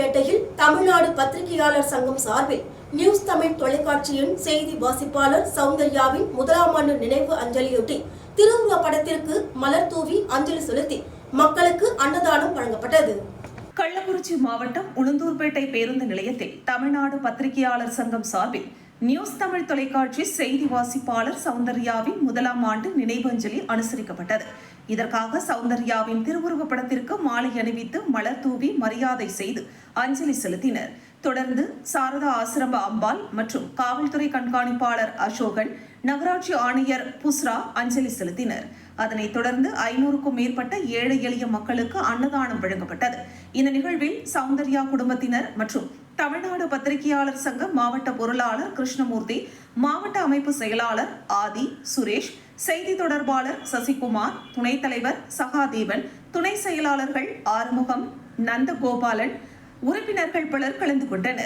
ராணிப்பேட்டையில் தமிழ்நாடு பத்திரிகையாளர் சங்கம் சார்பில் நியூஸ் தமிழ் தொலைக்காட்சியின் செய்தி வாசிப்பாளர் சௌந்தர்யாவின் முதலாம் ஆண்டு நினைவு அஞ்சலியொட்டி திருவுருவ படத்திற்கு மலர் தூவி அஞ்சலி செலுத்தி மக்களுக்கு அன்னதானம் வழங்கப்பட்டது. கள்ளக்குறிச்சி மாவட்டம் உளுந்தூர்பேட்டை பேருந்து நிலையத்தில் தமிழ்நாடு பத்திரிகையாளர் சங்கம் சார்பில் நியூஸ் தமிழ் தொலைக்காட்சி செய்தி வாசிப்பாளர் சௌந்தர்யாவின் முதலாம் ஆண்டு நினைவஞ்சலி அனுசரிக்கப்பட்டது. இதற்காக சௌந்தர்யாவின் திருவுருவப் படத்திற்கு மாலை அணிவித்து மலர் தூவி மரியாதை செய்து அஞ்சலி செலுத்தினர். தொடர்ந்து சாரதா ஆசிரம அம்பாள் மற்றும் காவல்துறை கண்காணிப்பாளர் அசோகன் நகராட்சி ஆணையர் புஸ்ரா அஞ்சலி செலுத்தினர். அதனைத் தொடர்ந்து ஐநூறுக்கும் மேற்பட்ட ஏழை எளிய மக்களுக்கு அன்னதானம் வழங்கப்பட்டது. இந்த நிகழ்வில் சௌந்தர்யா குடும்பத்தினர் மற்றும் தமிழ்நாடு பத்திரிகையாளர் சங்க மாவட்ட பொருளாளர் கிருஷ்ணமூர்த்தி மாவட்ட அமைப்பு செயலாளர் ஆதி சுரேஷ் செய்தி தொடர்பாளர் சசிகுமார் துணைத் தலைவர் சகாதேவன் துணை செயலாளர்கள் ஆறுமுகம் நந்தகோபாலன் உறுப்பினர்கள் பலர் கலந்து கொண்டனர்.